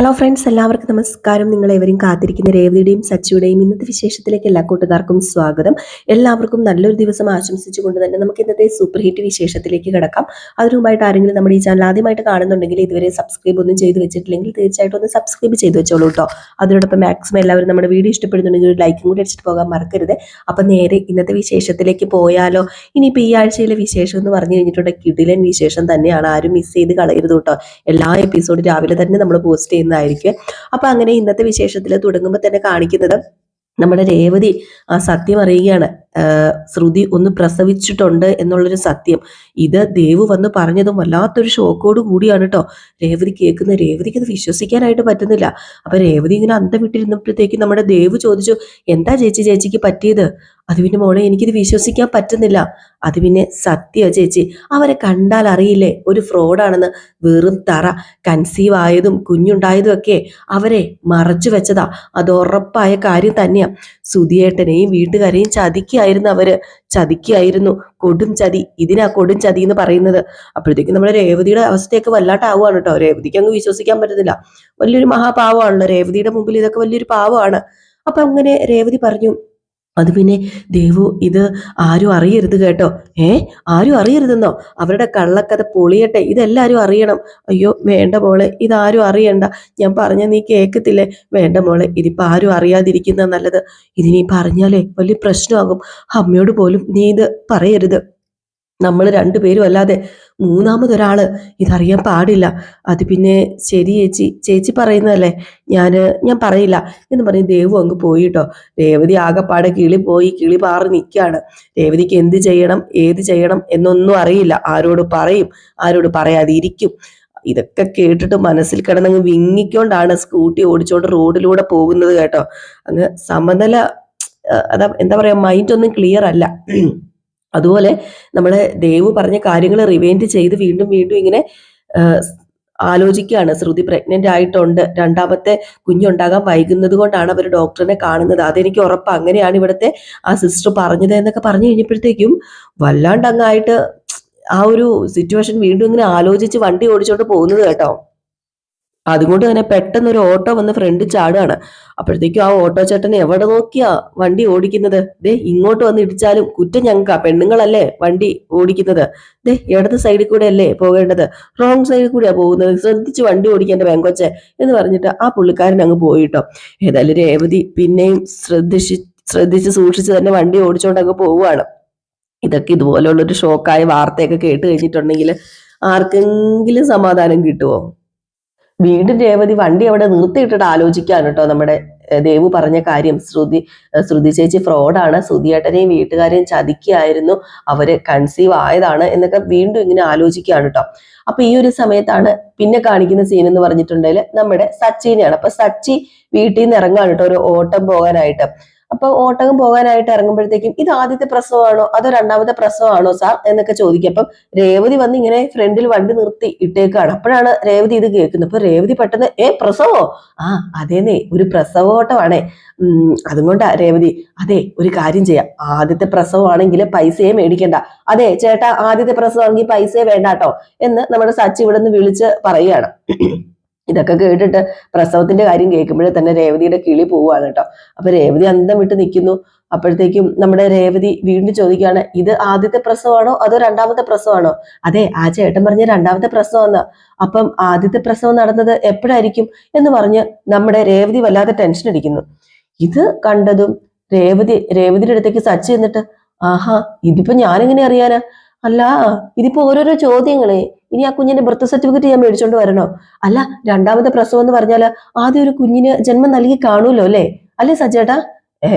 Hello friends എല്ലാവർക്കും നമസ്കാരം. നിങ്ങൾ ഏവരും കാത്തിരിക്കുന്ന രേവതിയുടെയും സച്ചിയുടെയും ഇന്നത്തെ വിശേഷത്തിലേക്ക് എല്ലാ കൂട്ടുകാർക്കും സ്വാഗതം. എല്ലാവർക്കും നല്ലൊരു ദിവസം ആശംസിച്ചുകൊണ്ട് തന്നെ നമുക്ക് ഇന്നത്തെ സൂപ്പർ ഹിറ്റ് വിശേഷത്തിലേക്ക് കിടക്കാം. അതിനുമായിട്ട് ആരെങ്കിലും നമ്മുടെ ഈ ചാനൽ ആദ്യമായിട്ട് കാണുന്നുണ്ടെങ്കിൽ ഇതുവരെ സബ്സ്ക്രൈബ് ഒന്നും ചെയ്തു വെച്ചിട്ടില്ലെങ്കിൽ തീർച്ചയായിട്ടും ഒന്ന് സബ്സ്ക്രൈബ് ചെയ്തു വെച്ചോളൂ കേട്ടോ അതിനോടൊപ്പം മാക്സിമം എല്ലാവരും നമ്മുടെ വീഡിയോ ഇഷ്ടപ്പെടുന്നുണ്ടെങ്കിൽ ഒരു ലൈക്കും കൂടി അടിച്ചിട്ട് പോകാൻ മറക്കരുത്. അപ്പം നേരെ ഇന്നത്തെ വിശേഷത്തിലേക്ക് പോയാലോ. ഇനിയിപ്പോൾ ഈ ആഴ്ചയിലെ വിശേഷം എന്ന് പറഞ്ഞു കഴിഞ്ഞിട്ടുണ്ടെങ്കിൽ കിടിലൻ വിശേഷം തന്നെയാണ്. ആരും മിസ് ചെയ്ത് കളയരുത് കേട്ടോ എല്ലാ എപ്പിസോഡും രാവിലെ തന്നെ നമ്മൾ പോസ്റ്റ് ചെയ്യുന്നതായിരിക്കും അപ്പൊ അങ്ങനെ ഇന്നത്തെ വിശേഷത്തിൽ തുടങ്ങുമ്പോൾ തന്നെ കാണിക്കുന്നത് നമ്മുടെ രേവതി ആ സത്യം അറിയുകയാണ്. ശ്രുതി ഒന്ന് പ്രസവിച്ചിട്ടുണ്ട് എന്നുള്ളൊരു സത്യം. ഇത് ദേവ് വന്ന് പറഞ്ഞതും വല്ലാത്തൊരു ഷോക്കോട് കൂടിയാണ് കേട്ടോ രേവതി കേൾക്കുന്ന രേവതിക്ക് അത് വിശ്വസിക്കാനായിട്ട് പറ്റുന്നില്ല. അപ്പൊ രേവതി ഇങ്ങനെ അന്തം വിട്ടിരുന്നപ്പോഴത്തേക്ക് നമ്മുടെ ദേവ് ചോദിച്ചു എന്താ ചേച്ചി ചേച്ചിക്ക് പറ്റിയത്? അത് പിന്നെ മോളെ എനിക്കിത് വിശ്വസിക്കാൻ പറ്റുന്നില്ല. അത് പിന്നെ സത്യ ചേച്ചി? അവരെ കണ്ടാൽ അറിയില്ലേ? ഒരു ഫ്രോഡാണെന്ന്. വെറും തറ. കൺസീവ് ആയതും കുഞ്ഞുണ്ടായതും ഒക്കെ അവരെ മറച്ചു വെച്ചതാ. അത് ഉറപ്പായ കാര്യം തന്നെയാ. സുധിയേട്ടനെയും വീട്ടുകാരെയും ചതിക്കായിരുന്നു അവർ. ചതിക്കായിരുന്നു. കൊടും ചതി. ഇതിനാ കൊടും ചതി എന്ന് പറയുന്നത്. അപ്പോഴത്തേക്കും നമ്മുടെ രേവതിയുടെ അവസ്ഥയൊക്കെ വല്ലാട്ടാവുകയാണ് കേട്ടോ. രേവതിക്ക് അങ്ങ് വിശ്വസിക്കാൻ പറ്റുന്നില്ല വലിയൊരു മഹാപാവമാണല്ലോ. രേവതിയുടെ മുമ്പിൽ ഇതൊക്കെ വലിയൊരു പാവമാണ്. അപ്പൊ അങ്ങനെ രേവതി പറഞ്ഞു അത് പിന്നെ ദേവു ഇത് ആരും അറിയരുത് കേട്ടോ. ഏ? ആരും അറിയരുതെന്നോ? അവരുടെ കള്ളക്കഥ പൊളിയട്ടെ. ഇതെല്ലാരും അറിയണം. അയ്യോ വേണ്ട മോളെ ഇതാരും അറിയണ്ട. ഞാൻ പറഞ്ഞ നീ കേൾക്കത്തില്ലേ വേണ്ട മോളെ ഇതിപ്പോ ആരും അറിയാതിരിക്കുന്ന നല്ലത്. ഇതിനി പറഞ്ഞാലേ വലിയ പ്രശ്നമാകും. അമ്മയോട് പോലും നീ ഇത് പറയരുത്. നമ്മൾ രണ്ടുപേരും അല്ലാതെ മൂന്നാമതൊരാൾ ഇതറിയാൻ പാടില്ല. അത് പിന്നെ ശരി ചേച്ചി ചേച്ചി പറയുന്നതല്ലേ? ഞാൻ ഞാൻ പറയില്ല. എന്ന് പറഞ്ഞ് ദേവു അങ്ങ് പോയി കേട്ടോ. രേവതി ആകെപ്പാടെ കിളി പോയി കിളി പാറി നിൽക്കുകയാണ് രേവതിക്ക് എന്ത് ചെയ്യണം ഏത് ചെയ്യണം എന്നൊന്നും അറിയില്ല. ആരോട് പറയും ആരോട് പറയാതിരിക്കും. ഇതൊക്കെ കേട്ടിട്ട് മനസ്സിൽ കിടന്നങ്ങ് വിങ്ങിക്കൊണ്ടാണ് സ്കൂട്ടി ഓടിച്ചോണ്ട് റോഡിലൂടെ പോകുന്നത് കേട്ടോ. അങ്ങ് സമനില അതാ എന്താ പറയാ മൈൻഡ് ഒന്നും ക്ലിയർ അല്ല. അതുപോലെ നമ്മളെ ദേവ് പറഞ്ഞ കാര്യങ്ങൾ റിവൈൻഡ് ചെയ്ത് വീണ്ടും വീണ്ടും ഇങ്ങനെ ആലോചിക്കുകയാണ്. ശ്രുതി പ്രഗ്നന്റ് ആയിട്ടുണ്ട്. രണ്ടാമത്തെ കുഞ്ഞുണ്ടാകാൻ വൈകുന്നത് കൊണ്ടാണ് അവർ ഡോക്ടറിനെ കാണുന്നത്. അതെനിക്ക് ഉറപ്പ്. അങ്ങനെയാണ് ഇവിടുത്തെ ആ സിസ്റ്റർ പറഞ്ഞത് എന്നൊക്കെ പറഞ്ഞു കഴിഞ്ഞപ്പോഴത്തേക്കും വല്ലാണ്ട് അങ്ങായിട്ട് ആ ഒരു സിറ്റുവേഷൻ വീണ്ടും ഇങ്ങനെ ആലോചിച്ച് വണ്ടി ഓടിച്ചോണ്ട് പോകുന്നത് കേട്ടോ. അതുകൊണ്ട് തന്നെ പെട്ടെന്ന് ഒരു ഓട്ടോ വന്ന് ഫ്രണ്ട് ചാടുകയാണ്. അപ്പോഴത്തേക്കും ആ ഓട്ടോ ചേട്ടൻ എവിടെ നോക്കിയാ വണ്ടി ഓടിക്കുന്നത്? ദേ ഇങ്ങോട്ട് വന്ന് ഇടിച്ചാലും കുറ്റം ഞങ്ങൾക്കാ. പെണ്ണുങ്ങളല്ലേ വണ്ടി ഓടിക്കുന്നത്? ദേ ഇടത് സൈഡിൽ കൂടെ അല്ലേ പോകേണ്ടത്? റോങ് സൈഡിൽ കൂടെയാ പോകുന്നത്. ശ്രദ്ധിച്ച് വണ്ടി ഓടിക്കേണ്ട ബാങ്കോച്ചെ എന്ന് പറഞ്ഞിട്ട് ആ പുള്ളിക്കാരൻ അങ്ങ് പോയിട്ടോ ഏതായാലും രേവതി പിന്നെയും ശ്രദ്ധിച്ച് ശ്രദ്ധിച്ച് സൂക്ഷിച്ച് തന്നെ വണ്ടി ഓടിച്ചോണ്ട് അങ്ങ് പോവുകയാണ്. ഇതൊക്കെ ഇതുപോലെയുള്ളൊരു ഷോക്കായ വാർത്തയൊക്കെ കേട്ട് കഴിഞ്ഞിട്ടുണ്ടെങ്കിൽ ആർക്കെങ്കിലും സമാധാനം കിട്ടുമോ വീണ്ടും രേവതി വണ്ടി അവിടെ നിർത്തിയിട്ടിട്ട് ആലോചിക്കാൻ കേട്ടോ നമ്മുടെ ദേവു പറഞ്ഞ കാര്യം. ശ്രുതി ശ്രുതി ചേച്ചി ഫ്രോഡാണ്. ശ്രുതിയേട്ടനെയും വീട്ടുകാരെയും ചതിക്കുകയായിരുന്നു. അവർ കൺസീവ് ആയതാണ് എന്നൊക്കെ വീണ്ടും ഇങ്ങനെ ആലോചിക്കുകയാണ് കേട്ടോ. അപ്പൊ ഈ ഒരു സമയത്താണ് പിന്നെ കാണിക്കുന്ന സീൻ എന്ന് പറഞ്ഞിട്ടുണ്ടെങ്കിൽ നമ്മുടെ സച്ചിനെയാണ്. അപ്പൊ സച്ചി വീട്ടിൽ നിന്ന് ഇറങ്ങാണ് കേട്ടോ ഒരു ഓട്ടം പോകാനായിട്ട്. അപ്പൊ ഓട്ടകം പോകാനായിട്ട് ഇറങ്ങുമ്പോഴത്തേക്കും ഇത് ആദ്യത്തെ പ്രസവമാണോ? അതോ രണ്ടാമത്തെ പ്രസവമാണോ സാർ എന്നൊക്കെ ചോദിക്കും. അപ്പം രേവതി വന്ന് ഇങ്ങനെ ഫ്രണ്ടിൽ വണ്ടി നിർത്തി ഇട്ടേക്കാണ്. അപ്പോഴാണ് രേവതി ഇത് കേൾക്കുന്നത്. അപ്പൊ രേവതി പെട്ടെന്ന് ഏ പ്രസവോ ആ അതേന്നേ ഒരു പ്രസവോട്ടമാണേ. ഉം അതുകൊണ്ടാ രേവതി അതെ ഒരു കാര്യം ചെയ്യാം. ആദ്യത്തെ പ്രസവമാണെങ്കിൽ പൈസയെ മേടിക്കണ്ട. അതെ ചേട്ടാ ആദ്യത്തെ പ്രസവമാണെങ്കിൽ പൈസയെ വേണ്ട കേട്ടോ എന്ന് നമ്മുടെ സച്ചി ഇവിടെ നിന്ന് വിളിച്ച് പറയുകയാണ്. ഇതൊക്കെ കേട്ടിട്ട് പ്രസവത്തിന്റെ കാര്യം കേൾക്കുമ്പോഴേ തന്നെ രേവതിയുടെ കിളി പോവുകയാണ് കേട്ടോ. അപ്പൊ രേവതി അന്തം വിട്ട് നിൽക്കുന്നു. അപ്പോഴത്തേക്കും നമ്മുടെ രേവതി വീണ്ടും ചോദിക്കുകയാണ് ഇത് ആദ്യത്തെ പ്രസവമാണോ അതോ രണ്ടാമത്തെ പ്രസവമാണോ? അതെ ആ ചേട്ടൻ പറഞ്ഞ രണ്ടാമത്തെ പ്രസവം എന്നാ അപ്പം ആദ്യത്തെ പ്രസവം നടന്നത് എപ്പോഴായിരിക്കും? എന്ന് പറഞ്ഞ് നമ്മുടെ രേവതി വല്ലാതെ ടെൻഷൻ അടിക്കുന്നു. ഇത് കണ്ടതും രേവതി രേവതിയുടെ അടുത്തേക്ക് സച്ച് ചെന്നിട്ട് ആഹാ ഇതിപ്പോ ഞാനെങ്ങനെ അറിയാനാ? അല്ല ഇതിപ്പോ ഓരോരോ ചോദ്യങ്ങളെ. ഇനി ആ കുഞ്ഞിന്റെ ബർത്ത് സർട്ടിഫിക്കറ്റ് ഞാൻ മേടിച്ചോണ്ട് വരണോ? അല്ല രണ്ടാമത്തെ പ്രസവം എന്ന് പറഞ്ഞാൽ ആദ്യം ഒരു കുഞ്ഞിന് ജന്മം നൽകി കാണൂലോ അല്ലേ? അല്ലേ സജ്ജേട്ടാ ഏ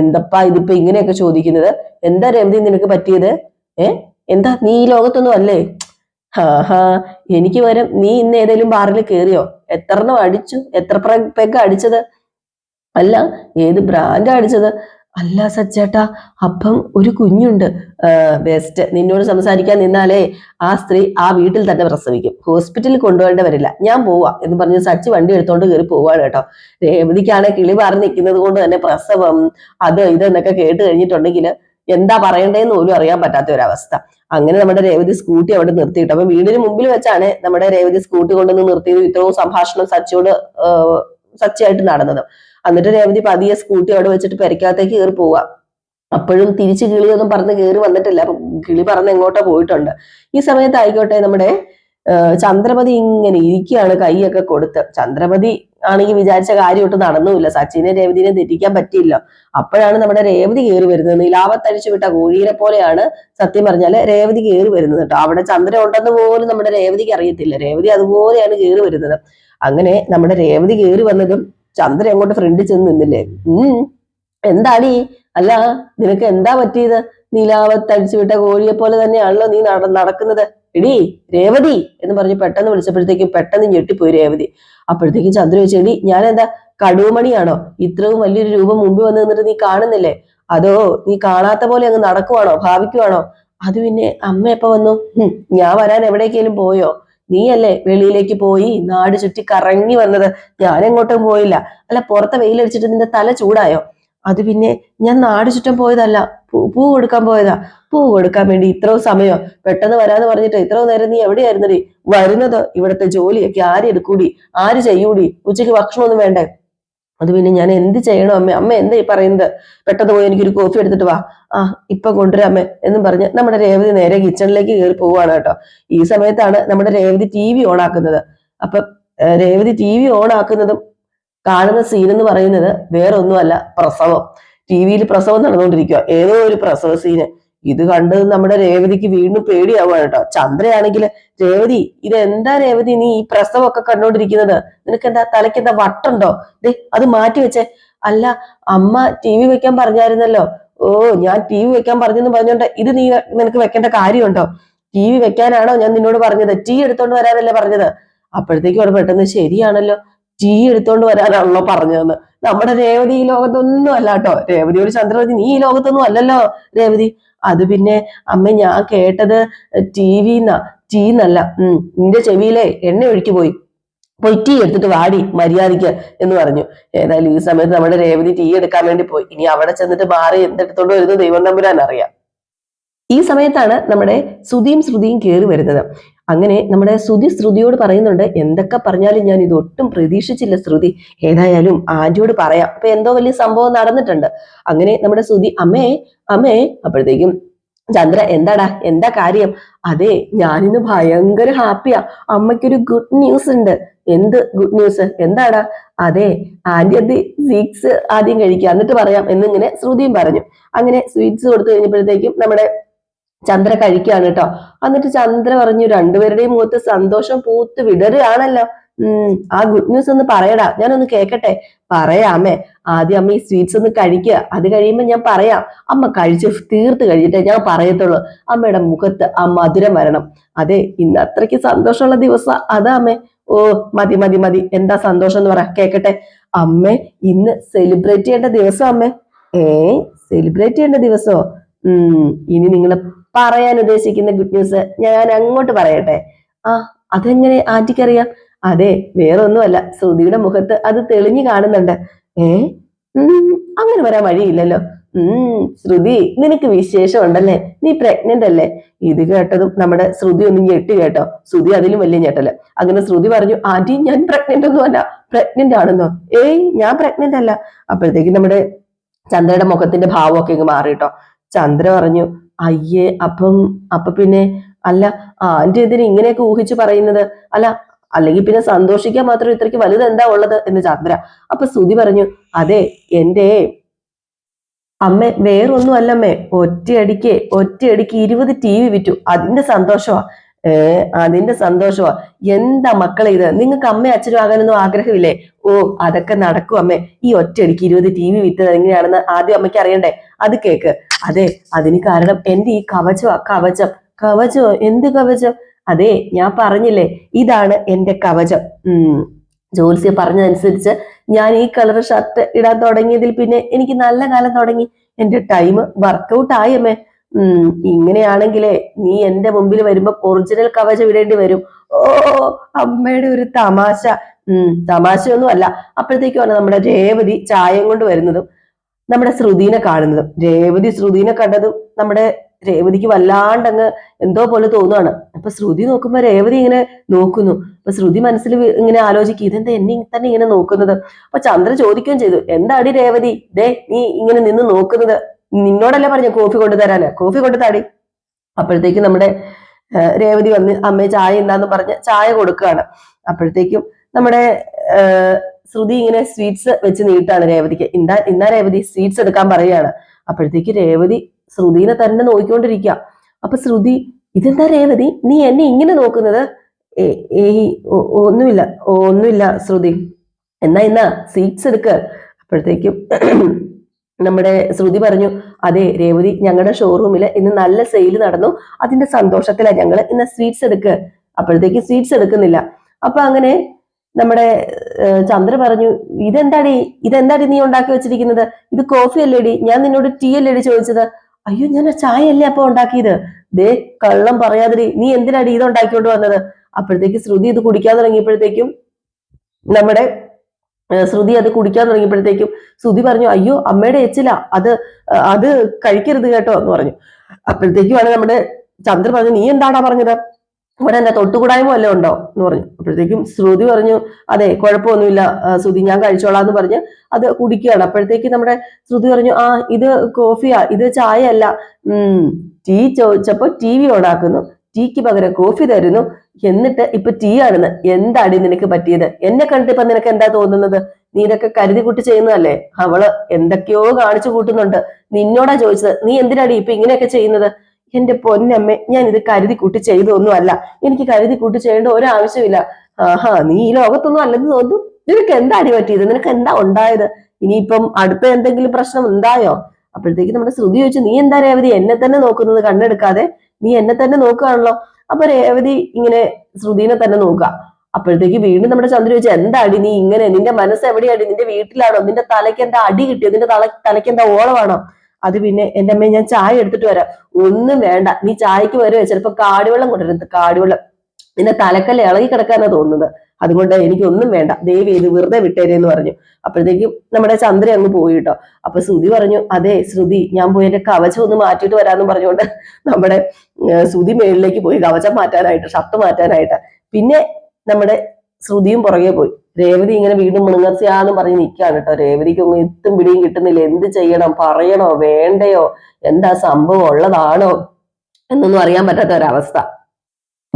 എന്തപ്പാ ഇതിപ്പോ ഇങ്ങനെയൊക്കെ ചോദിക്കുന്നത്? എന്താ രമതി നിനക്ക് പറ്റിയത്? ഏ എന്താ നീ ഈ ലോകത്തൊന്നും അല്ലേ? ഹാഹാ എനിക്ക് വരും നീ ഇന്ന് ഏതെങ്കിലും ബാറിൽ കയറിയോ എത്ര അടിച്ചു? എത്ര പെഗ് അടിച്ചത്? അല്ല ഏത് ബ്രാൻഡ് അടിച്ചത്? അല്ല സച്ചേട്ടാ അപ്പം ഒരു കുഞ്ഞുണ്ട്. ബെസ്റ്റ് നിന്നോട് സംസാരിക്കാൻ നിന്നാലേ ആ സ്ത്രീ ആ വീട്ടിൽ തന്നെ പ്രസവിക്കും. ഹോസ്പിറ്റലിൽ കൊണ്ടുപോകേണ്ട വരില്ല. ഞാൻ പോവാം എന്ന് പറഞ്ഞ് സച്ചി വണ്ടി എടുത്തോണ്ട് കയറി പോവാണ് കേട്ടോ. രേവതിക്കാണ് കിളി പാറി നിൽക്കുന്നത് കൊണ്ട് തന്നെ പ്രസവം അത് ഇത് എന്നൊക്കെ കേട്ട് കഴിഞ്ഞിട്ടുണ്ടെങ്കിൽ എന്താ പറയണ്ടേന്ന് പോലും അറിയാൻ പറ്റാത്ത ഒരവസ്ഥ അങ്ങനെ നമ്മുടെ രേവതി സ്കൂട്ടി അവിടെ നിർത്തിയിട്ട് അപ്പൊ വീടിന് മുമ്പിൽ വെച്ചാണ് നമ്മുടെ രേവതി സ്കൂട്ടി കൊണ്ടുവന്ന് നിർത്തിയത് ഇത്രയും സംഭാഷണം സച്ചിയോട് സച്ചിയായിട്ട് നടന്നത്. എന്നിട്ട് രേവതി പതിയെ സ്കൂട്ടി അവിടെ വെച്ചിട്ട് പെരക്കകത്തേക്ക് കയറി പോവുക അപ്പോഴും തിരിച്ച് കിളിയൊന്നും പറന്ന് കയറി വന്നിട്ടില്ല. അപ്പൊ കിളി പറന്ന് എങ്ങോട്ടോ പോയിട്ടുണ്ട്. ഈ സമയത്ത് ആയിക്കോട്ടെ നമ്മുടെ ചന്ദ്രപതി ഇങ്ങനെ ഇരിക്കുകയാണ് കൈയൊക്കെ കൊടുത്ത്. ചന്ദ്രപതി ആണെങ്കിൽ വിചാരിച്ച കാര്യം ഒട്ടും നടന്നുമില്ല. സച്ചിനെ രേവതിനെ തെറ്റിക്കാൻ പറ്റിയില്ല. അപ്പോഴാണ് നമ്മുടെ രേവതി കയറി വരുന്നത്. നിലാവത്തഴിച്ചു വിട്ട കോഴിയെ പോലെയാണ് സത്യം പറഞ്ഞാൽ രേവതി കയറി വരുന്നത് കേട്ടോ. അവിടെ ചന്ദ്രൻ ഉണ്ടെന്ന് പോലും നമ്മുടെ രേവതിക്ക് അറിയത്തില്ല. രേവതി അതുപോലെയാണ് കയറി വരുന്നത്. അങ്ങനെ നമ്മുടെ രേവതി കയറി വന്നതും ചന്ദ്രൻ അങ്ങോട്ട് ഫ്രണ്ടിൽ ചെന്ന് നിന്നില്ലേ? ഉം. എന്താടി? അല്ല നിനക്ക് എന്താ പറ്റിയത്? നീലാവത്തടിച്ചു വിട്ട കോഴിയെ പോലെ തന്നെയാണല്ലോ നീ നട നടക്കുന്നത്. എടി രേവതി എന്ന് പറഞ്ഞ് പെട്ടെന്ന് വിളിച്ചപ്പോഴത്തേക്കും പെട്ടെന്ന് ഞെട്ടിപ്പോയി രേവതി. അപ്പോഴത്തേക്കും ചന്ദ്ര ചോദിച്ചു എടി ഞാൻ എന്താ കടുവമണിയാണോ? ഇത്രയും വലിയൊരു രൂപം മുമ്പിൽ വന്ന് നിന്നിട്ട് നീ കാണുന്നില്ലേ? അതോ നീ കാണാത്ത പോലെ അങ്ങ് നടക്കുവാണോ? ഭാവിക്കുവാണോ? അത് പിന്നെ അമ്മ എപ്പോ വന്നു? ഞാൻ വരാൻ എവിടേക്കെങ്കിലും പോയോ? നീയല്ലേ വെളിയിലേക്ക് പോയി നാട് ചുറ്റി കറങ്ങി വന്നത്? ഞാൻ എങ്ങോട്ടും പോയില്ല. അല്ല പുറത്തെ വെയിലടിച്ചിട്ട് നിന്റെ തല ചൂടായോ? അത് പിന്നെ ഞാൻ നാട് ചുറ്റാൻ പോയതല്ല. പൂ പൂ കൊടുക്കാൻ പോയതാ. പൂ കൊടുക്കാൻ വേണ്ടി ഇത്രയും സമയം പെട്ടെന്ന് വരാന്ന് പറഞ്ഞിട്ട് ഇത്രയും നേരം നീ എവിടെയായിരുന്നടി? വരുന്നത് ഇവിടുത്തെ ജോലിയൊക്കെ ആര് എടുക്കൂടി? ആര് ചെയ്യൂടി? ഉച്ചയ്ക്ക് ഭക്ഷണമൊന്നും വേണ്ടേ? അത് പിന്നെ ഞാൻ എന്ത് ചെയ്യണം അമ്മ? അമ്മ എന്താ ഈ പറയുന്നത്? പെട്ടെന്ന് പോയി എനിക്കൊരു കോഫി എടുത്തിട്ട് വാ. ആ ഇപ്പൊ കൊണ്ടുവരാം അമ്മ എന്നും പറഞ്ഞ് നമ്മുടെ രേവതി നേരെ കിച്ചണിലേക്ക് കയറി പോവുകയാണ് കേട്ടോ. ഈ സമയത്താണ് നമ്മുടെ രേവതി ടി വി ഓൺ ആക്കുന്നത്. അപ്പൊ രേവതി ടി വി ഓൺ ആക്കുന്നതും കാണുന്ന സീൻ എന്ന് പറയുന്നത് വേറെ ഒന്നുമല്ല പ്രസവം ടി വിയിൽ പ്രസവം നടന്നുകൊണ്ടിരിക്കുക ഏതോ ഒരു പ്രസവ സീന് ഇത് കണ്ട് നമ്മുടെ രേവതിക്ക് വീണ്ടും പേടിയാവുകയാണ് കേട്ടോ. ചന്ദ്രയാണെങ്കിൽ രേവതി ഇതെന്താ രേവതി നീ ഈ പ്രസവമൊക്കെ കണ്ടോണ്ടിരിക്കുന്നത് നിനക്ക് എന്താ തലയ്ക്ക് എന്താ വട്ടുണ്ടോ? ദേ അത് മാറ്റി വെച്ചേ. അല്ല അമ്മ ടി വി വെക്കാൻ പറഞ്ഞായിരുന്നല്ലോ. ഓ ഞാൻ ടി വി വെക്കാൻ പറഞ്ഞെന്ന് പറഞ്ഞോണ്ട് ഇത് നീ നിനക്ക് വെക്കേണ്ട കാര്യമുണ്ടോ? ടി വി വെക്കാനാണോ ഞാൻ നിന്നോട് പറഞ്ഞത്? ടീ എടുത്തോണ്ട് വരാനല്ലേ പറഞ്ഞത്? അപ്പോഴത്തേക്കും അവിടെ പെട്ടെന്ന് ശരിയാണല്ലോ. ടീ എടുത്തോണ്ട് വരാനാണല്ലോ പറഞ്ഞതെന്ന്. നമ്മുടെ രേവതി ഈ ലോകത്തൊന്നും അല്ല കേട്ടോ. രേവതിയോട് ചന്ദ്രവതി നീ ഈ ലോകത്തൊന്നും അല്ലല്ലോ രേവതി. അത് പിന്നെ അമ്മ ഞാൻ കേട്ടത് ടി വിന്നാ ടീ എന്നല്ല ഉം നിന്റെ ചെവിയിലെ എണ്ണ ഒഴുക്കി പോയി. പോയി ടീ എടുത്തിട്ട് വാടി മര്യാദയ്ക്ക് എന്ന് പറഞ്ഞു. ഏതായാലും ഈ സമയത്ത് നമ്മുടെ രേവതി ടീ എടുക്കാൻ വേണ്ടി പോയി. ഇനി അവിടെ ചെന്നിട്ട് മാറി എന്തെടുത്തോണ്ട് വരുന്നത് ദൈവം തമ്പുരാൻ അറിയാം ഈ സമയത്താണ് നമ്മുടെ ശ്രുതിയും ശ്രുതിയും കയറി വരുന്നത്. അങ്ങനെ നമ്മുടെ ശ്രുതി ശ്രുതിയോട് പറയുന്നുണ്ട് എന്തൊക്കെ പറഞ്ഞാലും ഞാൻ ഇതൊട്ടും പ്രതീക്ഷിച്ചില്ല ശ്രുതി. ഏതായാലും ആന്റിയോട് പറയാം. അപ്പൊ എന്തോ വലിയ സംഭവം നടന്നിട്ടുണ്ട്. അങ്ങനെ നമ്മുടെ ശ്രുതി അമ്മേ അമ്മേ അപ്പോഴത്തേക്കും ചന്ദ്ര എന്താടാ? എന്താ കാര്യം? അതെ ഞാനിന്ന് ഭയങ്കര ഹാപ്പിയാ. അമ്മയ്ക്കൊരു ഗുഡ് ന്യൂസ് ഉണ്ട്. എന്ത് ഗുഡ് ന്യൂസ്? എന്താടാ? അതെ ആന്റി അത് സ്വീറ്റ്സ് ആദ്യം കഴിക്കുക. എന്നിട്ട് പറയാം. എന്നിങ്ങനെ ശ്രുതിയും പറഞ്ഞു. അങ്ങനെ സ്വീറ്റ്സ് കൊടുത്തു കഴിഞ്ഞപ്പോഴത്തേക്കും നമ്മുടെ ചന്ദ്ര കഴിക്കുകയാണ് കേട്ടോ. എന്നിട്ട് ചന്ദ്ര പറഞ്ഞു രണ്ടുപേരുടെയും മുഖത്ത് സന്തോഷം പൂത്ത് വിടരുകയാണല്ലോ. ഉം ആ ഗുഡ് ന്യൂസ് ഒന്ന് പറയടാ. ഞാനൊന്ന് കേക്കട്ടെ? പറയാമേ ആദ്യം അമ്മ ഈ സ്വീറ്റ്സ് ഒന്ന് കഴിക്കുക അത് കഴിയുമ്പോൾ ഞാൻ പറയാം. അമ്മ കഴിച്ച് തീർത്ത് കഴിഞ്ഞിട്ടേ ഞാൻ പറയത്തുള്ളൂ. അമ്മയുടെ മുഖത്ത് ആ മധുരം വരണം. അതെ ഇന്ന് അത്രയ്ക്ക് സന്തോഷമുള്ള ദിവസം. അതാ അമ്മേ. ഓ മതി മതി മതി. എന്താ സന്തോഷം എന്ന് പറയാം കേക്കട്ടെ. അമ്മേ ഇന്ന് സെലിബ്രേറ്റ് ചെയ്യേണ്ട ദിവസം അമ്മേ. ഏ സെലിബ്രേറ്റ് ചെയ്യേണ്ട ദിവസോ? ഉം ഇനി നിങ്ങൾ പറയാൻ ഉദ്ദേശിക്കുന്ന ഗുഡ് ന്യൂസ് ഞാൻ അങ്ങോട്ട് പറയട്ടെ. ആ അതെങ്ങനെ ആറ്റിക്കറിയാം അതെ വേറൊന്നുമല്ല. ശ്രുതിയുടെ മുഖത്ത് അത് തെളിഞ്ഞു കാണുന്നുണ്ട്. ഏ? അങ്ങനെ വരാൻ വഴിയില്ലല്ലോ. ഉം ശ്രുതി നിനക്ക് വിശേഷം ഉണ്ടല്ലേ നീ പ്രഗ്നന്റ് അല്ലേ? ഇത് കേട്ടതും നമ്മുടെ ശ്രുതി ഒന്നും ഞെട്ടി കേട്ടോ. ശ്രുതി അതിലും വലിയ ഞെട്ടൽ. അങ്ങനെ ശ്രുതി പറഞ്ഞു ആന്റി ഞാൻ പ്രഗ്നന്റ് ഒന്നും അല്ല. പ്രഗ്നന്റ് ആണെന്നോ? ഏയ് ഞാൻ പ്രഗ്നന്റ് അല്ല. അപ്പോഴത്തേക്കും നമ്മുടെ ചന്ദ്രയുടെ മുഖത്തിന്റെ ഭാവമൊക്കെ ഇങ്ങ് മാറി കേട്ടോ. ചന്ദ്ര പറഞ്ഞു അയ്യേ അപ്പം അപ്പൊ പിന്നെ അല്ല ആന്റി എന്തിന് ഇങ്ങനെയൊക്കെ ഊഹിച്ച് പറയുന്നത്? അല്ല അല്ലെങ്കിൽ പിന്നെ സന്തോഷിക്കാൻ മാത്രം ഇത്രയ്ക്ക് വലുത് എന്താ ഉള്ളത്? എന്ന് ചന്ദ്ര. അപ്പൊ സുതി പറഞ്ഞു അതെ എന്റെ അമ്മ വേറൊന്നും അല്ലമ്മേ ഒറ്റയടിക്ക് ഒറ്റയടിക്ക് ഇരുപത് ടി വി വിറ്റു. അതിന്റെ സന്തോഷമാ ഏ അതിന്റെ സന്തോഷമാ. എന്താ മക്കളെ ഇത്? നിങ്ങൾക്ക് അമ്മ അച്ഛനും ആകാനൊന്നും ആഗ്രഹമില്ലേ? ഓ അതൊക്കെ നടക്കും അമ്മേ. ഈ ഒറ്റയടിക്ക് ഇരുപത് ടി വി വിറ്റത് എങ്ങനെയാണെന്ന് ആദ്യം അമ്മയ്ക്ക് അറിയണ്ടേ? അത് കേക്ക്. അതെ അതിന് കാരണം എന്റെ ഈ കവചമാ കവചം. കവചോ? എന്ത് കവചം? അതെ ഞാൻ പറഞ്ഞില്ലേ ഇതാണ് എന്റെ കവചം. ഉം. ജോത്സ്യ പറഞ്ഞതനുസരിച്ച് ഞാൻ ഈ കളർ ഷർട്ട് ഇടാൻ തുടങ്ങിയതിൽ പിന്നെ എനിക്ക് നല്ല കാലം തുടങ്ങി. എന്റെ ടൈം വർക്കൗട്ട് ആയമ്മേ ഇങ്ങനെയാണെങ്കിലേ നീ എന്റെ മുമ്പിൽ വരുമ്പോ ഒറിജിനൽ കവചം ഇടേണ്ടി വരും. ഓ അമ്മയുടെ ഒരു തമാശ. ഉം തമാശയൊന്നും അല്ല. അപ്പോഴത്തേക്കുമാണ് നമ്മുടെ രേവതി ചായം കൊണ്ട് വരുന്നതും നമ്മുടെ ശ്രുതിനെ കാണുന്നതും. രേവതി ശ്രുതിനെ കണ്ടതും നമ്മുടെ രേവതിക്ക് വല്ലാണ്ടങ്ങ് എന്തോ പോലെ തോന്നുവാണ്. അപ്പൊ ശ്രുതി നോക്കുമ്പോ രേവതി ഇങ്ങനെ നോക്കുന്നു. അപ്പൊ ശ്രുതി മനസ്സിൽ ഇങ്ങനെ ആലോചിക്കും ഇതെന്താ എന്നെ തന്നെ ഇങ്ങനെ നോക്കുന്നത്? അപ്പൊ ചന്ദ്ര ചോദിക്കുകയും ചെയ്തു എന്താടി രേവതി? ദേ നീ ഇങ്ങനെ നിന്ന് നോക്കുന്നത്. നിന്നോടല്ലേ പറഞ്ഞ കോഫി കൊണ്ടുതരാന്? കോഫി കൊണ്ടുതാടി. അപ്പോഴത്തേക്ക് നമ്മുടെ രേവതി വന്ന് അമ്മേ ചായ എന്താന്ന് പറഞ്ഞ് ചായ കൊടുക്കുകയാണ്. അപ്പോഴത്തേക്കും നമ്മുടെ ശ്രുതി ഇങ്ങനെ സ്വീറ്റ്സ് വെച്ച് നീട്ടാണ് രേവതിക്ക്. ഇന്നാ ഇന്നാ രേവതി സ്വീറ്റ്സ് എടുക്കാൻ പറയുകയാണ്. അപ്പോഴത്തേക്ക് രേവതി ശ്രുതിനെ തന്നെ നോക്കിക്കൊണ്ടിരിക്കുക അപ്പൊ ശ്രുതി ഇതെന്താ രേവതി? നീ എന്നെ ഇങ്ങനെ നോക്കുന്നത്? "ഏ- ഏയ് ഒന്നുമില്ല ഒന്നുമില്ല ശ്രുതി. എന്നാ ഇന്നാ സ്വീറ്റ്സ് എടുക്ക്. അപ്പോഴത്തേക്കും നമ്മുടെ ശ്രുതി പറഞ്ഞു അതെ രേവതി ഞങ്ങളുടെ ഷോറൂമിൽ ഇന്ന് നല്ല സെയിൽ നടന്നു. അതിന്റെ സന്തോഷത്തിലാണ് ഞങ്ങൾ ഇന്ന് സ്വീറ്റ്സ് എടുക്ക്. അപ്പോഴത്തേക്ക് സ്വീറ്റ്സ് എടുക്കുന്നില്ല. അപ്പൊ അങ്ങനെ നമ്മുടെ ചന്ദ്ര പറഞ്ഞു ഇതെന്താടി? ഇതെന്താടി നീ ഉണ്ടാക്കി വെച്ചിരിക്കുന്നത്? ഇത് കോഫി അല്ലേടി? ഞാൻ നിന്നോട് ടീ അല്ലേടി ചോദിച്ചത്? അയ്യോ ഞാൻ ചായ അല്ലേ അപ്പൊ ഉണ്ടാക്കിയത്? ദേ കള്ളം പറയാതിരി നീ എന്തിനാടി ഇത് ഉണ്ടാക്കിക്കൊണ്ട് വന്നത്? അപ്പോഴത്തേക്ക് ശ്രുതി ഇത് കുടിക്കാൻ തുടങ്ങിയപ്പോഴത്തേക്കും നമ്മുടെ ശ്രുതി അത് കുടിക്കാൻ തുടങ്ങിയപ്പോഴത്തേക്കും ശ്രുതി പറഞ്ഞു അയ്യോ അമ്മയുടെ എച്ചില അത് അത് കഴിക്കരുത് കേട്ടോ എന്ന് പറഞ്ഞു. അപ്പോഴത്തേക്കുമാണ് നമ്മുടെ ചന്ദ്ര പറഞ്ഞു നീ എന്താടാ പറഞ്ഞത്? ഇവിടെ എന്താ തൊട്ടുകൂടായ്മ വല്ലതും ഉണ്ടോ? എന്ന് പറഞ്ഞു. അപ്പോഴത്തേക്കും ശ്രുതി പറഞ്ഞു അതെ കുഴപ്പമൊന്നുമില്ല ശ്രുതി ഞാൻ കഴിച്ചോളാം എന്ന് പറഞ്ഞ് അത് കുടിക്കുകയാണ്. അപ്പോഴത്തേക്ക് നമ്മുടെ ശ്രുതി പറഞ്ഞു ആ ഇത് കോഫിയാ ഇത് ചായ അല്ല ഉം ടീ ചോദിച്ചപ്പോ ടി വി ഓണാക്കുന്നു ടീക്ക് പകരം കോഫി തരുന്നു. എന്നിട്ട് ഇപ്പൊ ടീ ആണെന്ന്. എന്താടി നിനക്ക് പറ്റിയത്? എന്നെ കണ്ടിട്ട് ഇപ്പൊ നിനക്ക് എന്താ തോന്നുന്നത്? നീ ഇതൊക്കെ കരുതി കൂട്ടി ചെയ്യുന്നതല്ലേ? അവൾ എന്തൊക്കെയോ കാണിച്ചു കൂട്ടുന്നുണ്ട്. നിന്നോടാ ചോദിച്ചത്. നീ എന്തിനാടി ഇപ്പൊ ഇങ്ങനെയൊക്കെ ചെയ്യുന്നത്? എന്റെ പൊന്നമ്മ ഞാൻ ഇത് കരുതി കൂട്ടി ചെയ്തൊന്നും അല്ല എനിക്ക് കരുതി കൂട്ടി ചെയ്യേണ്ട ഒരു ആവശ്യമില്ല ആഹാ നീ ഈ ലോകത്തൊന്നും അല്ലെന്ന് തോന്നുന്നു. നിനക്ക് എന്താ അടി പറ്റിയത്? നിനക്ക് എന്താ ഉണ്ടായത്? ഇനിയിപ്പം അടുത്ത എന്തെങ്കിലും പ്രശ്നം ഉണ്ടായോ? അപ്പോഴത്തേക്ക് നമ്മുടെ ശ്രുതി ചോദിച്ചു നീ എന്താ രേവതി? എന്നെ തന്നെ നോക്കുന്നത് കണ്ണെടുക്കാതെ. നീ എന്നെ തന്നെ നോക്കുകയാണല്ലോ. അപ്പൊ രേവതി ഇങ്ങനെ ശ്രുതിനെ തന്നെ നോക്കുക. അപ്പോഴത്തേക്ക് വീണ്ടും നമ്മുടെ ചന്ദ്ര ചോദിച്ചു എന്താ അടി നീ ഇങ്ങനെ? നിന്റെ മനസ്സ് എവിടെയാടി? നിന്റെ വീട്ടിലാണോ? നിന്റെ തലയ്ക്ക് എന്താ അടി കിട്ടിയോ? നിന്റെ തല തലയ്ക്ക് എന്താ ഓളമാണോ? അത് പിന്നെ എന്റെ അമ്മ ഞാൻ ചായ എടുത്തിട്ട് വരാം. ഒന്നും വേണ്ട. നീ ചായക്ക് വരുവേ ചിലപ്പോ കാടിവെള്ളം കൊണ്ടുവരുന്നത്. കാടിവെള്ളം. നിന്റെ തലക്കല്ല ഇളകി കിടക്കാനാ തോന്നുന്നത്. അതുകൊണ്ട് എനിക്കൊന്നും വേണ്ട. ദേവി ഇത് വെറുതെ വിട്ടേരെന്ന് പറഞ്ഞു. അപ്പോഴത്തേക്കും നമ്മുടെ ചന്ദ്ര അങ്ങ് പോയി കേട്ടോ അപ്പൊ ശ്രുതി പറഞ്ഞു അതെ ശ്രുതി ഞാൻ പോയി എന്റെ കവചം ഒന്ന് മാറ്റിയിട്ട് വരാന്ന് പറഞ്ഞുകൊണ്ട് നമ്മുടെ ശ്രുതി മേളിലേക്ക് പോയി കവചം മാറ്റാനായിട്ട് ഷർട്ട് മാറ്റാനായിട്ട്. പിന്നെ നമ്മുടെ ശ്രുതിയും പുറകെ പോയി. രേവതി ഇങ്ങനെ വീണ്ടും മുണങ്ങർച്ചയാന്ന് പറഞ്ഞ് നിൽക്കുകയാണ് കേട്ടോ രേവതിക്ക് ഒന്നും എത്തും പിടിയും കിട്ടുന്നില്ല. എന്ത് ചെയ്യണം? പറയണോ? വേണ്ടയോ? എന്താ സംഭവം? ഉള്ളതാണോ? എന്നൊന്നും അറിയാൻ പറ്റാത്ത ഒരവസ്ഥ.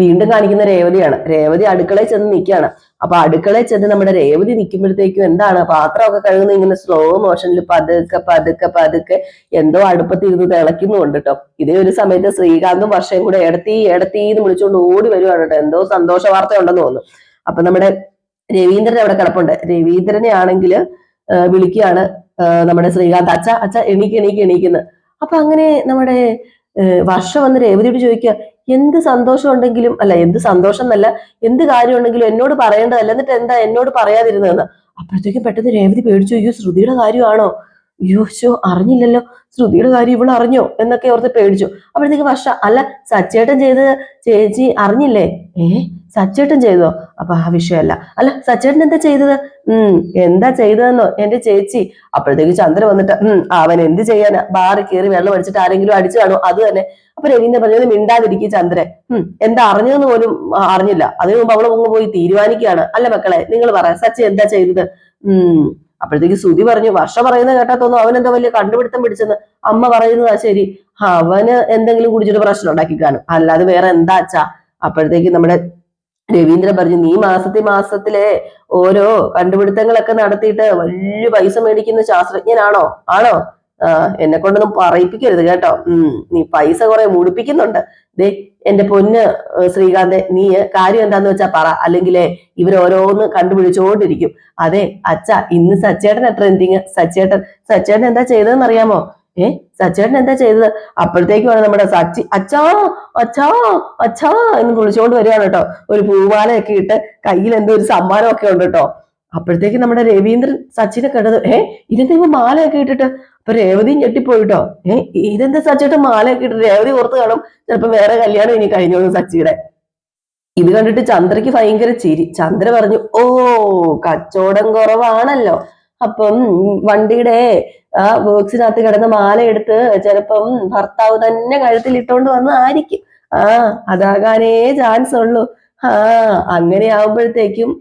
വീണ്ടും കാണിക്കുന്ന രേവതിയാണ്. രേവതി അടുക്കളയിൽ ചെന്ന് നിൽക്കുകയാണ് അപ്പൊ അടുക്കളയിൽ ചെന്ന് നമ്മുടെ രേവതി നിൽക്കുമ്പോഴത്തേക്കും എന്താണ്? പാത്രമൊക്കെ കഴുകുന്ന ഇങ്ങനെ സ്ലോ മോഷനിൽ പതുക്കെ പതുക്കെ പതുക്കെ എന്തോ അടുപ്പത്തിരുന്ന് തിളയ്ക്കുന്നുണ്ട് കേട്ടോ. ഇതേ ഒരു സമയത്ത് ശ്രീകാന്തും വർഷയും കൂടെ ഇടത്തി ഇടത്തി എന്ന് വിളിച്ചുകൊണ്ട് ഓടി വരുവാണ് കേട്ടോ. എന്തോ സന്തോഷ വാർത്ത ഉണ്ടെന്ന് തോന്നുന്നു. അപ്പൊ നമ്മുടെ രവീന്ദ്രൻ അവിടെ കിടപ്പുണ്ട്. രവീന്ദ്രനെ ആണെങ്കിൽ വിളിക്കുകയാണ് നമ്മുടെ ശ്രീകാന്ത് അച്ഛ അച്ഛ എണീക്ക് എണീക്ക് എണീക്കുന്നു അപ്പൊ അങ്ങനെ നമ്മുടെ വർഷം വർഷ വന്ന് രേവതിയോട് ചോദിക്കുക എന്ത് സന്തോഷം ഉണ്ടെങ്കിലും അല്ല എന്ത് സന്തോഷം എന്നല്ല എന്ത് കാര്യം ഉണ്ടെങ്കിലും എന്നോട് പറയേണ്ടതല്ല. എന്നിട്ട് എന്താ എന്നോട് പറയാതിരുന്നതെന്ന്? അപ്പോഴത്തേക്കും പെട്ടെന്ന് രേവതി പേടിച്ചു അയ്യോ ശ്രുതിയുടെ കാര്യമാണോ? അയ്യോ ശോ അറിഞ്ഞില്ലല്ലോ. ശ്രുതിയുടെ കാര്യം ഇവൾ അറിഞ്ഞോ എന്നൊക്കെ ഓർത്ത് പേടിച്ചു. അപ്പോഴത്തേക്ക് വർഷ അല്ല സച്ചേട്ടൻ ചെയ്ത് ചേച്ചി അറിഞ്ഞില്ലേ? ഏ സച്ചേട്ടൻ ചെയ്തോ? അപ്പൊ ആ വിഷയമല്ല. അല്ല സച്ചേട്ടൻ എന്താ ചെയ്തത്? ഉം എന്താ ചെയ്തതെന്നോ? എന്റെ ചേച്ചി. അപ്പോഴത്തേക്ക് ചന്ദ്ര വന്നിട്ട് ഉം അവൻ എന്ത് ചെയ്യാനാ? ബാറി കയറി വെള്ളം അടിച്ചിട്ട് ആരെങ്കിലും അടിച്ചു കാണോ അത് തന്നെ. അപ്പൊ രവീന്ദ്രൻ പറഞ്ഞത് മിണ്ടാതിരിക്കും ചന്ദ്രൻ. ഉം എന്താ അറിഞ്ഞതെന്ന് പോലും അറിഞ്ഞില്ല. അതിനു മുമ്പ് അവൾ പോയി തീരുമാനിക്കുകയാണ്. അല്ല മക്കളെ നിങ്ങൾ പറ സച്ചി എന്താ ചെയ്തത്? ഉം. അപ്പോഴത്തേക്ക് സുതി പറഞ്ഞു വർഷ പറയുന്നത് കേട്ടാ തോന്നുന്നു അവൻ എന്താ വലിയ കണ്ടുപിടുത്തം പിടിച്ചെന്ന്? അമ്മ പറയുന്നതാ ശരി. അവന് എന്തെങ്കിലും കുടിച്ചിട്ട് പ്രശ്നം ഉണ്ടാക്കി കാണും അല്ലാതെ വേറെ എന്താ അച്ഛാ? അപ്പോഴത്തേക്ക് നമ്മുടെ രവീന്ദ്രൻ പറഞ്ഞു നീ മാസത്തെ മാസത്തിലെ ഓരോ കണ്ടുപിടുത്തങ്ങളൊക്കെ നടത്തിയിട്ട് വലിയ പൈസ മേടിക്കുന്ന ശാസ്ത്രജ്ഞനാണോ? ആണോ? എന്നെ കൊണ്ടൊന്നും പറയിപ്പിക്കരുത് കേട്ടോ. ഉം നീ പൈസ കുറെ മുടിപ്പിക്കുന്നുണ്ട്. ദേ എന്റെ പൊന്ന് ശ്രീകാന്ത് നീ കാര്യം എന്താന്ന് വെച്ചാ പറ. അല്ലെങ്കിലേ ഇവരോരോന്ന് കണ്ടുപിടിച്ചോണ്ടിരിക്കും. അതെ അച്ഛ ഇന്ന് സച്ചേട്ടൻ ട്രെൻഡിങ് സച്ചേട്ടൻ സച്ചേട്ടൻ എന്താ ചെയ്തതെന്ന് അറിയാമോ ഏ സച്ചേട്ടൻ എന്താ ചെയ്തത്? അപ്പോഴത്തേക്കുമാണ് നമ്മുടെ സച്ചി അച്ഛാ അച്ഛാ അച്ഛാ എന്ന് വിളിച്ചോണ്ട് വരികയാണ് കേട്ടോ. ഒരു പൂവാലയൊക്കെ ഇട്ട് കയ്യിൽ എന്തോ ഒരു സമ്മാനമൊക്കെ ഉണ്ട് കേട്ടോ. അപ്പോഴത്തേക്ക് നമ്മുടെ രവീന്ദ്രൻ സച്ചിനെ കണ്ടത് ഏ ഇവൻ മാലയൊക്കെ ഇട്ടിട്ട് അപ്പൊ രേവതി ഞെട്ടിപ്പോയിട്ടോ? ഏഹ് ഇതെന്താ സച്ചിട്ട് മാലയൊക്കെ ഇട്ട് രേവതി ഓർത്ത് കാണും? ചിലപ്പോ വേറെ കല്യാണം ഇനി കഴിഞ്ഞോളൂ സച്ചിയുടെ. ഇത് കണ്ടിട്ട് ചന്ദ്രയ്ക്ക് ഭയങ്കര ചിരി. ചന്ദ്ര പറഞ്ഞു ഓ കച്ചവടം കുറവാണല്ലോ. അപ്പം വണ്ടിയുടെ ആ ബോക്സിനകത്ത് കിടന്ന മാല എടുത്ത് ചിലപ്പം ഭർത്താവ് തന്നെ കഴുത്തിൽ ഇട്ടോണ്ട് വന്നതായിരിക്കും ആ അതാകാനേ ചാൻസ് ഉള്ളൂ. ആ അങ്ങനെ ആവുമ്പോഴത്തേക്കും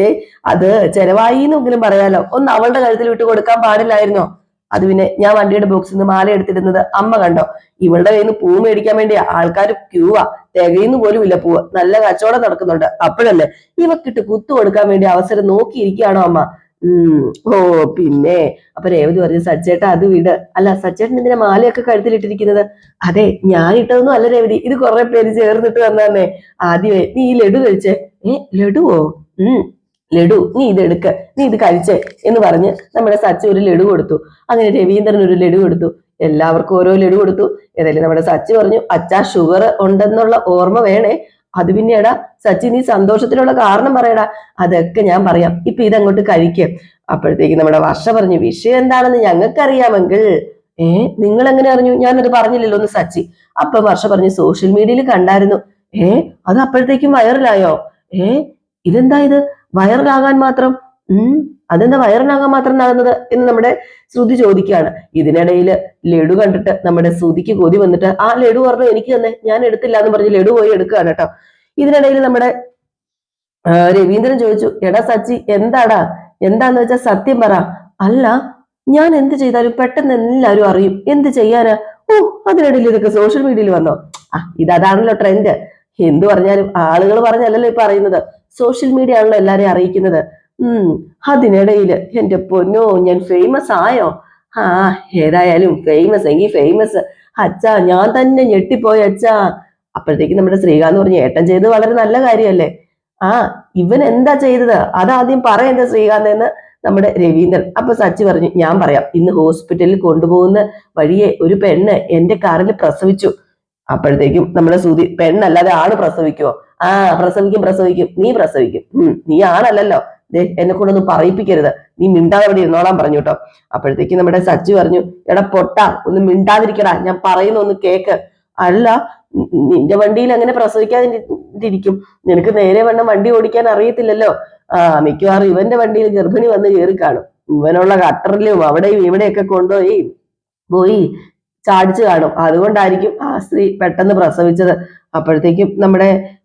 ദേ അത് ചെലവായി എന്നെങ്കിലും പറയാലോ. ഒന്ന് അവളുടെ കഴുത്തിൽ വിട്ട് കൊടുക്കാൻ പാടില്ലായിരുന്നോ? അത് പിന്നെ ഞാൻ വണ്ടിയുടെ ബോക്സിൽ നിന്ന് മാല എടുത്തിരുന്നത് അമ്മ കണ്ടോ? ഇവളുടെ കയ്യിൽ നിന്ന് പൂ മേടിക്കാൻ വേണ്ടി ആൾക്കാർ ക്യൂവാ തികയുന്ന പോലും ഇല്ല പൂവ് നല്ല കച്ചവടം നടക്കുന്നുണ്ട്. അപ്പോഴല്ലേ ഇവക്കിട്ട് കുത്തു കൊടുക്കാൻ വേണ്ടി അവസരം നോക്കിയിരിക്കുകയാണോ അമ്മ? ഉം. ഓ പിന്നെ. അപ്പൊ രേവതി പറഞ്ഞു സച്ചേട്ട അത് വിട്. അല്ല സച്ചേട്ടൻ എന്തിനാ മാലയൊക്കെ കഴുത്തിലിട്ടിരിക്കുന്നത്? അതെ ഞാൻ ഇട്ടതൊന്നും അല്ല രേവതി. ഇത് കുറെ പേര് ചേർന്നിട്ട് വന്നതന്നെ. ആദ്യമേ നീ ഈ ലഡു കഴിച്ചേ. ഏ ലഡുവോ? ഉം. ലഡു നീ ഇത് എടുക്ക നീ ഇത് കഴിച്ചേ എന്ന് പറഞ്ഞ് നമ്മുടെ സച്ച ഒരു ലഡു കൊടുത്തു. അങ്ങനെ രവീന്ദ്രൻ ഒരു ലഡു കൊടുത്തു. എല്ലാവർക്കും ഓരോ ലഡു കൊടുത്തു. ഏതായാലും നമ്മുടെ സച്ചി പറഞ്ഞു അച്ഛാ ഷുഗർ ഉണ്ടെന്നുള്ള ഓർമ്മ വേണേ. അത് പിന്നെടാ സച്ചി നീ സന്തോഷത്തിനുള്ള കാരണം പറയടാ. അതൊക്കെ ഞാൻ പറയാം. ഇപ്പൊ ഇതങ്ങോട്ട് കഴിക്കുക അപ്പോഴത്തേക്ക് നമ്മുടെ വർഷ പറഞ്ഞു വിഷയം എന്താണെന്ന് ഞങ്ങൾക്കറിയാമെങ്കിൽ. ഏ നിങ്ങൾ എങ്ങനെ അറിഞ്ഞു? ഞാനത് പറഞ്ഞില്ലല്ലോ ഒന്ന് സച്ചി. അപ്പൊ വർഷ പറഞ്ഞു സോഷ്യൽ മീഡിയയിൽ കണ്ടായിരുന്നു. ഏ അത് അപ്പോഴത്തേക്കും വൈറലായോ ഏ ഇതെന്താ ഇത്? വൈറലാകാൻ മാത്രം ഉം അതെന്താ വയറിനാകാൻ മാത്രം നടന്നത് എന്ന് നമ്മുടെ ശ്രുതി ചോദിക്കുകയാണ്. ഇതിനിടയിൽ ലഡു കണ്ടിട്ട് നമ്മുടെ ശ്രുതിക്ക് കൊതി വന്നിട്ട് ആ ലഡു പറഞ്ഞു എനിക്ക് തന്നെ ഞാൻ എടുത്തില്ല എന്ന് പറഞ്ഞ് ലഡു പോയി എടുക്കുകയാണ് കേട്ടോ. ഇതിനിടയിൽ നമ്മുടെ രവീന്ദ്രൻ ചോദിച്ചു എടാ സച്ചി എന്താടാ? എന്താന്ന് വെച്ചാൽ സത്യം പറ. അല്ല ഞാൻ എന്ത് ചെയ്താലും പെട്ടെന്ന് എല്ലാവരും അറിയും. എന്ത് ചെയ്യാനാ? ഓ അതിനിടയിൽ ഇതൊക്കെ സോഷ്യൽ മീഡിയയിൽ വന്നോ. ആ ഇത് അതാണല്ലോ ട്രെൻഡ് എന്ത് പറഞ്ഞാലും ആളുകൾ പറഞ്ഞല്ലല്ലോ ഇപ്പൊ അറിയുന്നത്. സോഷ്യൽ മീഡിയ ആണല്ലോ എല്ലാരെയും അറിയിക്കുന്നത്. ഉം അതിനിടയിൽ എന്റെ പൊന്നോ ഞാൻ ഫേമസ് ആയോ? ആ ഏതായാലും ഫേമസ് എങ്കിൽ ഫേമസ് അച്ഛാ ഞാൻ തന്നെ ഞെട്ടിപ്പോയി അച്ഛാ. അപ്പോഴത്തേക്ക് നമ്മുടെ ശ്രീകാന്ത് പറഞ്ഞു ഏട്ടൻ ചെയ്തത് വളരെ നല്ല കാര്യമല്ലേ? ആ ഇവൻ എന്താ ചെയ്തത്? അതാദ്യം പറയെന്താ ശ്രീകാന്ത് എന്ന് നമ്മുടെ രവീന്ദ്രൻ. അപ്പൊ സച്ചി പറഞ്ഞു ഞാൻ പറയാം ഇന്ന് ഹോസ്പിറ്റലിൽ കൊണ്ടുപോകുന്ന വഴിയെ ഒരു പെണ്ണ് എന്റെ കാറിൽ പ്രസവിച്ചു. അപ്പോഴത്തേക്കും നമ്മുടെ സുതി പെണ്ണല്ലാതെ ആണ് പ്രസവിക്കുവോ? ആ പ്രസവിക്കും പ്രസവിക്കും. നീ പ്രസവിക്കും. നീ ആണല്ലല്ലോ. ദേ എന്നെ കൊണ്ടൊന്നും പറയിപ്പിക്കരുത്. നീ മിണ്ടാതെ അവിടെ ഇരുന്നോളാൻ പറഞ്ഞു കേട്ടോ. അപ്പോഴത്തേക്ക് നമ്മുടെ സച്ചി പറഞ്ഞു എടാ പൊട്ട ഒന്ന് മിണ്ടാതിരിക്കടാ. ഞാൻ പറയുന്ന ഒന്ന് കേക്ക്. അല്ല നിന്റെ വണ്ടിയിൽ അങ്ങനെ പ്രസവിക്കാതിരിക്കും. നിനക്ക് നേരെ വണ്ണം വണ്ടി ഓടിക്കാൻ അറിയത്തില്ലല്ലോ. ആ മിക്കവാറും ഇവന്റെ വണ്ടിയിൽ ഗർഭിണി വന്ന് കയറി കാണും. ഇവനുള്ള കട്ടറിലും അവിടെയും ഇവിടെയൊക്കെ കൊണ്ടുപോയി പോയി ചാടിച്ചു കാണും. അതുകൊണ്ടായിരിക്കും ആ സ്ത്രീ പെട്ടെന്ന് പ്രസവിച്ചത്. അപ്പോഴത്തേക്കും നമ്മുടെ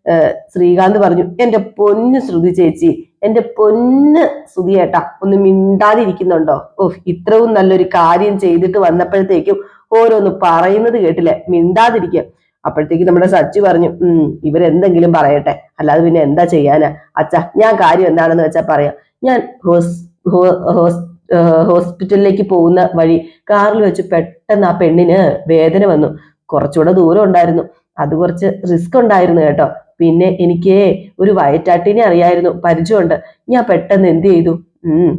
ശ്രീകാന്ത് പറഞ്ഞു എന്റെ പൊന്ന് ശ്രുതി ചേച്ചി എന്റെ പൊന്ന് ശ്രുതിയേട്ടാ ഒന്ന് മിണ്ടാതിരിക്കുന്നുണ്ടോ? ഓ ഇത്രയും നല്ലൊരു കാര്യം ചെയ്തിട്ട് വന്നപ്പോഴത്തേക്കും ഓരോന്ന് പറയുന്നത് കേട്ടില്ലേ മിണ്ടാതിരിക്കുക. അപ്പോഴത്തേക്ക് നമ്മുടെ സച്ചി പറഞ്ഞു ഉം ഇവരെന്തെങ്കിലും പറയട്ടെ അല്ലാതെ പിന്നെ എന്താ ചെയ്യാനാ? അച്ഛാ ഞാൻ കാര്യം എന്താണെന്ന് വെച്ചാ പറയാം ഞാൻ ഹോസ് ഹോസ് ഹോസ്പിറ്റലിലേക്ക് പോകുന്ന വഴി കാറിൽ വെച്ച് പെട്ടെന്ന് ആ പെണ്ണിന് വേദന വന്നു. കുറച്ചുകൂടെ ദൂരം ഉണ്ടായിരുന്നു. അത് കുറച്ച് റിസ്ക് ഉണ്ടായിരുന്നു കേട്ടോ. പിന്നെ എനിക്ക് ഒരു വയറ്റാട്ടിനെ അറിയായിരുന്നു പരിചയമുണ്ട്. ഞാൻ പെട്ടെന്ന് എന്ത് ചെയ്തു? ഉം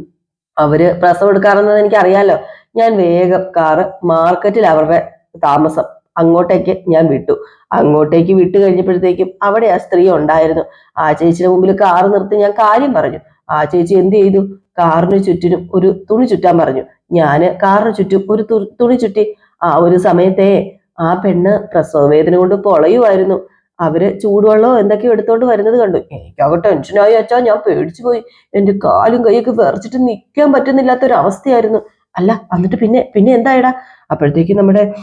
അവർ പ്രസവം എടുക്കാറെന്നത് എനിക്ക് അറിയാലോ ഞാൻ വേഗം കാറ് മാർക്കറ്റിൽ അവരുടെ താമസം അങ്ങോട്ടേക്ക് ഞാൻ വിട്ടു. അങ്ങോട്ടേക്ക് വിട്ടു കഴിഞ്ഞപ്പോഴത്തേക്കും അവിടെ ആ സ്ത്രീ ഉണ്ടായിരുന്നു. ആ ചേച്ചിയുടെ മുമ്പിൽ കാറ് നിർത്തി ഞാൻ കാര്യം പറഞ്ഞു. ആ ചേച്ചി എന്ത് ചെയ്തു? കാറിന് ചുറ്റിനും ഒരു തുണി ചുറ്റാൻ പറഞ്ഞു. ഞാൻ കാറിന് ചുറ്റും ഒരു തുണി ചുറ്റി. ആ ഒരു സമയത്തെ ആ പെണ്ണ് പ്രസവ വേദന കൊണ്ട് പൊളയുമായിരുന്നു. അവർ ചൂടുവെള്ളമോ എന്തൊക്കെയോ എടുത്തോണ്ട് വരുന്നത് കണ്ടു. എനിക്കാകെ ടെൻഷനായി. അച്ഛാ ഞാൻ പേടിച്ചു പോയി. എന്റെ കാലും കൈയൊക്കെ വിറച്ചിട്ട് നിൽക്കാൻ അവസ്ഥയായിരുന്നു അല്ല എന്നിട്ട് പിന്നെ പിന്നെ എന്തായടാ? അപ്പോഴത്തേക്ക് നമ്മുടെ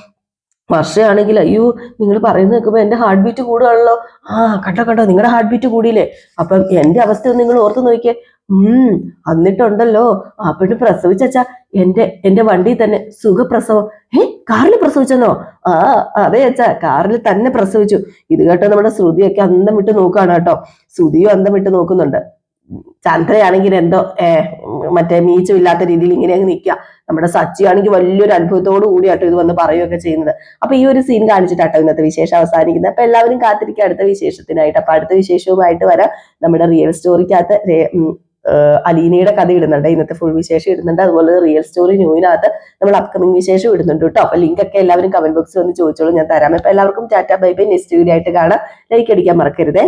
വർഷയാണെങ്കിൽ അയ്യോ നിങ്ങൾ പറയുന്നത് നിൽക്കുമ്പോൾ എന്റെ ഹാർട്ട് ബീറ്റ് കൂടുകയാണല്ലോ. ആ കണ്ടോ കണ്ടോ നിങ്ങളുടെ ഹാർട്ട് ബീറ്റ് കൂടിയില്ലേ? അപ്പം എന്റെ അവസ്ഥ നിങ്ങൾ ഓർത്ത് നോക്കിയേ. ഉം എന്നിട്ടുണ്ടല്ലോ ആ പെണ്ണ് പ്രസവിച്ചാ എന്റെ എന്റെ വണ്ടി തന്നെ സുഖപ്രസവം. ഏ കാറിൽ പ്രസവിച്ചെന്നോ? ആ അതെ അച്ഛാ കാറിൽ തന്നെ പ്രസവിച്ചു. ഇത് കേട്ടോ നമ്മുടെ ശ്രുതിയൊക്കെ അന്തം വിട്ട് നോക്കുകയാണ് കേട്ടോ. ശ്രുതിയും അന്തം വിട്ട് നോക്കുന്നുണ്ട്. ചന്ദ്രയാണെങ്കിൽ എന്തോ ഏ മറ്റേ മീച്ചമില്ലാത്ത രീതിയിൽ ഇങ്ങനെ അങ്ങ് നിൽക്കുക. നമ്മുടെ സച്ചി ആണെങ്കിൽ വലിയൊരു അനുഭവത്തോടു കൂടി ആട്ടോ ഇത് വന്ന് പറയുകയൊക്കെ ചെയ്യുന്നത്. അപ്പൊ ഈ ഒരു സീൻ കാണിച്ചിട്ടാട്ടോ ഇന്നത്തെ വിശേഷം അവസാനിക്കുന്നത്. അപ്പൊ എല്ലാവരും കാത്തിരിക്കുക അടുത്ത വിശേഷത്തിനായിട്ട്. അപ്പൊ അടുത്ത വിശേഷവുമായിട്ട് വരാം. നമ്മുടെ റിയൽ സ്റ്റോറിക്കകത്ത് അലീനയുടെ കഥ ഇടുന്നുണ്ട്. ഇന്നത്തെ ഫുൾ വിശേഷം ഇടുന്നുണ്ട്. അതുപോലെ റിയൽ സ്റ്റോറി ന്യൂവിനകത്ത് നമ്മൾ അപ്കമിംഗ് വിശേഷം ഇടുന്നുണ്ട് കേട്ടോ. അപ്പൊ ലിങ്ക് ഒക്കെ എല്ലാവരും കമന്റ് ബോക്സിൽ വന്ന് ചോദിച്ചോളൂ. ഞാൻ തരാം. അപ്പൊ എല്ലാവർക്കും tata bye bye. Next video ആയിട്ട് കാണാം. ലൈക്ക് അടിക്കാൻ മറക്കരുതേ.